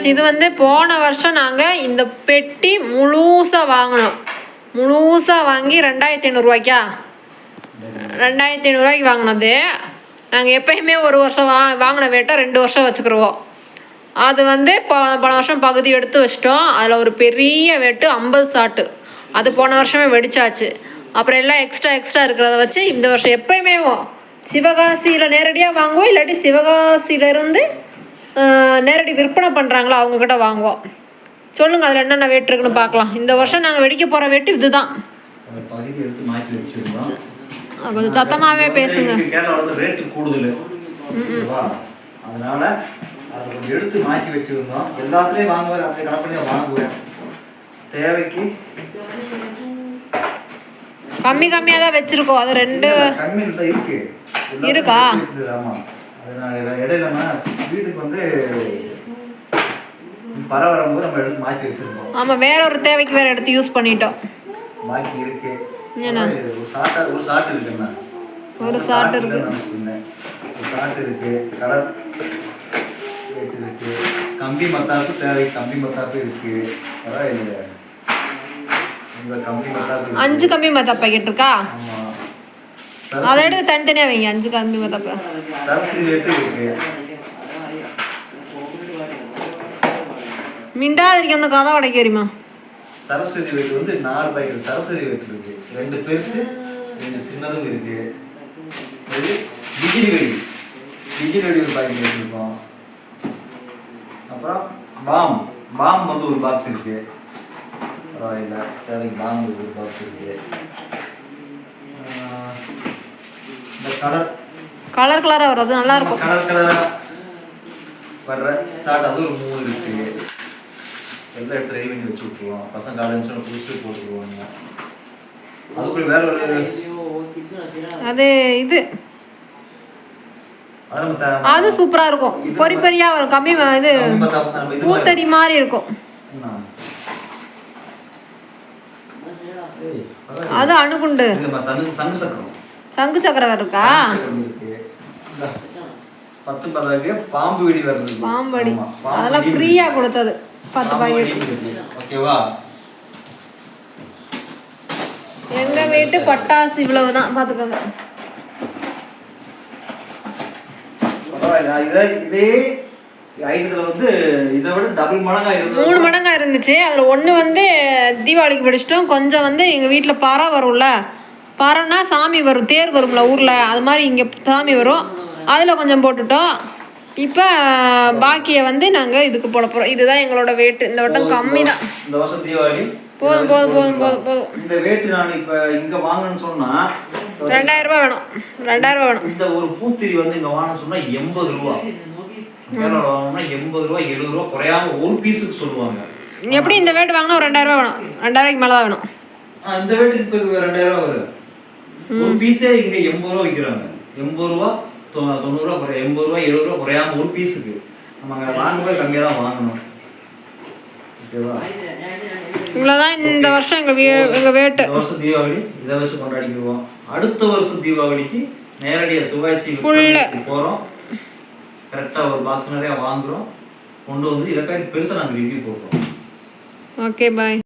Friends இது வந்து போன வருஷம் நாங்கள் இந்த பெட்டி முழுசாக வாங்கினோம். முழுசாக வாங்கி ரெண்டாயிரத்தி ஐநூறுரூவாய்க்கா ரெண்டாயிரத்தி ஐநூறுரூவாய்க்கு வாங்கினது நாங்கள் எப்பயுமே ஒரு வருஷம் வா வாங்கின வேட்டை ரெண்டு வருஷம் வச்சுக்கிருவோம். அது வந்து போன போன வருஷம் பகுதி எடுத்து வச்சிட்டோம். அதில் ஒரு பெரிய வெட்டு ஐம்பது சாட்டு. அது போன வருஷமே வெடிச்சாச்சு. அப்புறம் எல்லாம் எக்ஸ்ட்ரா எக்ஸ்ட்ரா இருக்கிறத வச்சு இந்த வருஷம் எப்பயுமே சிவகாசியில் நேரடியாக வாங்குவோம் இல்லாட்டி சிவகாசியிலேருந்து நேரடி விற்பனை பண்ணுறாங்களா அவங்கக்கிட்ட வாங்குவோம். சொல்லுங்கள் அதில் என்னென்ன வெட்டு இருக்குன்னு பார்க்கலாம். இந்த வருஷம் நாங்கள் வெடிக்க போகிற வெட்டு இதுதான். கொஞ்சம் சத்தமாகவே பேசுங்க. அதனால அதை கொஞ்சம் எடுத்து மாற்றி வச்சிருந்தோம். எல்லாத்துலேயும் வாங்குவேன் அப்படி கணக்கு வாங்குவேன். தேவைக்கு. கம்மி கம்மியாக தான் வச்சுருக்கோம். அது ரெண்டு இருக்கு. இட- இடையில நம்ம வீட்டுக்கு வந்து பறவை வரும்போது நம்ம எடுத்து மாற்றி வச்சிருந்தோம் ஆமாம் வேற ஒரு தேவைக்கு வேற எடுத்து யூஸ் பண்ணிட்டோம் பாக்கி இருக்கு? ஒரு சாட்டா ஒரு சாட்டு இருக்குண்ணா ஒரு சாட்டு இருக்கு. நான். ஒரு சாட்டு இருக்கு கலர் இருக்கு கம்பி மத்தாப்பு தேவை கம்பி மத்தாப்பு இருக்கு பரவாயில்லை இந்த கம்பி மத்தாப்பு. அஞ்சு கம்மி மத்தா பாக்கெட் இருக்கா ஆமா அதை எடுத்து தனித்தனியாக வைங்க அஞ்சு ரேட்டு இருக்கு. மிண்டாதிரிக்க அந்த கதை உடைக்க வருமா சரஸ்வதி வெயிட் வந்து நாலு பாக்கெட் சரஸ்வதி வெயிட் இருக்கு. ரெண்டு பெருசு ரெண்டு சின்னதும் இருக்கு. டிகிரி வெடி டிகிரி வெடி ஒரு பாக்கெட் வச்சிருக்கோம் அப்புறம் பாம். பாம் வந்து ஒரு பாக்ஸ் இருக்கு. பரவாயில்ல. பாம் ஒரு பாக்ஸ் இருக்கு. இந்த கலர் கலர் கலராக வரும் அது நல்லா இருக்கும். கலர் கலரா வர்ற ஷார்ட் அது ஒரு மூணு இருக்கு. எல்லாம் எடுத்து ரெடி பண்ணி வச்சு விட்டுருவோம். பசங்க காலேஜ் குடிச்சிட்டு போட்டுருவாங்க அதுக்குள்ள வேற ஒரு அது இது. அது சூப்பராக இருக்கும். பொறி பொரியாக வரும். கம்மி இது பூத்தடி மாதிரி இருக்கும். அது அணுகுண்டு. சங்கு சக்கரம் இருக்கா. பத்து பதாக்கு பாம்பு வெடி வருது பாம்பு அதெல்லாம் வெடி. ஃப்ரீயாக கொடுத்தது. பத்து பாக்கெட். ஓகேவா? எங்க வீட்டு பட்டாசு இவ்வளவு தான் பார்த்துக்கோங்க பரவாயில்ல. இதே இதே ஐட்டத்துல வந்து இதை விட டபுள் மடங்கா இருந்தது. மூணு மடங்கா இருந்துச்சு. அதில் ஒன்று வந்து தீபாவளிக்கு பிடிச்சிட்டோம் கொஞ்சம் வந்து எங்கள் வீட்டில் பறை வரும்ல. பறைனா சாமி வரும் தேர் வரும்ல ஊரில் அது மாதிரி இங்கே சாமி வரும். அதில் கொஞ்சம் போட்டுட்டோம். இப்போ பாக்கியை வந்து நாங்கள் இதுக்கு போட போகிறோம் இதுதான் எங்களோட வெயிட் இந்த வட்டம் கம்மி தான். இந்த வருஷம் தீபாவளி போதும், போதும், போதும், போதும், போதும். இந்த வேட்டு நான் இப்ப இங்க வாங்கணும்னு சொன்னா ரெண்டாயிரம் ரூபாய் வேணும். ரெண்டாயிரம் ரூபாய் வேணும். இந்த ஒரு பூத்திரி வந்து இங்க வாங்கணும்னு சொன்னா எண்பது ரூபா. வாங்கணும்னா எண்பது ரூபா எழுபது ரூபா குறையாம ஒரு பீஸுக்கு சொல்லுவாங்க. எப்படி இந்த வேட்டு வாங்கினா ஒரு ரெண்டாயிரம் ரூபாய் வேணும். ரெண்டாயிரூபாய்க்கு மேலே தான் வேணும். இந்த வேட்டுக்கு இப்ப ரெண்டாயிரம் ரூபா வரும் ஒரு பீஸே இங்க எண்பது ரூபா விற்கிறாங்க எண்பது ரூபா தொண்ணூறு ரூபா குறை எண்பது ரூபா எழுபது ரூபா குறையாம ஒரு பீஸுக்கு நம்ம அங்க வாங்கும்போது கம்மியா தான் வாங்கணும். ஓகேவா? இவ்வளோதான் இந்த வருஷம் எங்கள் எங்கள் வேட்டு. இந்த வருஷம் தீபாவளி இதை வச்சு கொண்டாடிக்குவோம் அடுத்த வருஷம் தீபாவளிக்கு நேரடியாக சிவாசி. போகிறோம் கரெக்டாக ஒரு பாக்ஸ் நிறையா வாங்குறோம். கொண்டு வந்து இதை பெருசாக நாங்கள் ரிவ்யூ போடுறோம். Okay bye